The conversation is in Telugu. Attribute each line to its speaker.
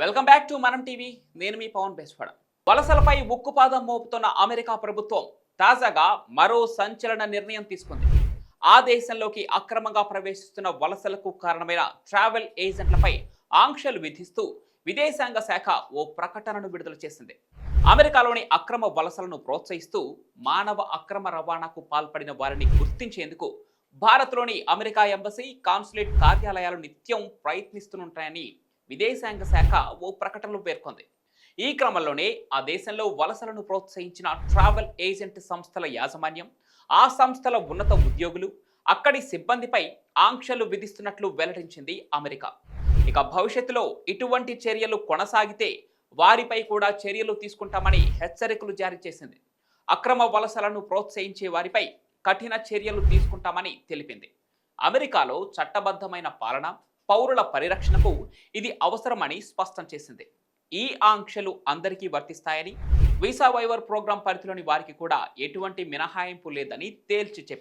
Speaker 1: Welcome back to Manam TV నేను మీ పవన్ బేస్వాడ. వలసలపై ఉక్కుపాదం మోపుతున్న అమెరికా ప్రభుత్వం తాజాగా మరో సంచలన నిర్ణయం తీసుకుంది. ఆ దేశంలోకి అక్రమంగా ప్రవేశిస్తున్న వలసలకు కారణమైన ట్రావెల్ ఏజెంట్లపై ఆంక్షలు విధిస్తూ విదేశాంగ శాఖ ఓ ప్రకటనను విడుదల చేసింది. అమెరికాలోని అక్రమ వలసలను ప్రోత్సహిస్తూ మానవ అక్రమ రవాణాకు పాల్పడిన వారిని గుర్తించేందుకు భారత్లోని అమెరికా ఎంబసీ కాన్సులేట్ కార్యాలయాలు నిత్యం ప్రయత్నిస్తుంటాయని విదేశాంగ శాఖ ఓ ప్రకటనలో పేర్కొంది. ఈ క్రమంలోనే ఆ దేశంలో వలసలను ప్రోత్సహించిన ట్రావెల్ ఏజెంట్ సంస్థల యాజమాన్యం ఆ సంస్థల ఉన్నత ఉద్యోగులు అక్కడి సిబ్బందిపై ఆంక్షలు విధిస్తున్నట్లు వెల్లడించింది అమెరికా. ఇక భవిష్యత్తులో ఇటువంటి చర్యలు కొనసాగితే వారిపై కూడా చర్యలు తీసుకుంటామని హెచ్చరికలు జారీ చేసింది. అక్రమ వలసలను ప్రోత్సహించే వారిపై కఠిన చర్యలు తీసుకుంటామని తెలిపింది. అమెరికాలో చట్టబద్ధమైన పాలన పౌరుల పరిరక్షణకు ఇది అవసరమని స్పష్టం చేసింది. ఈ ఆంక్షలు అందరికీ వర్తిస్తాయని వీసా వైవర్ ప్రోగ్రాం పరిధిలోని వారికి కూడా ఎటువంటి మినహాయింపు లేదని తేల్చి చెప్పారు.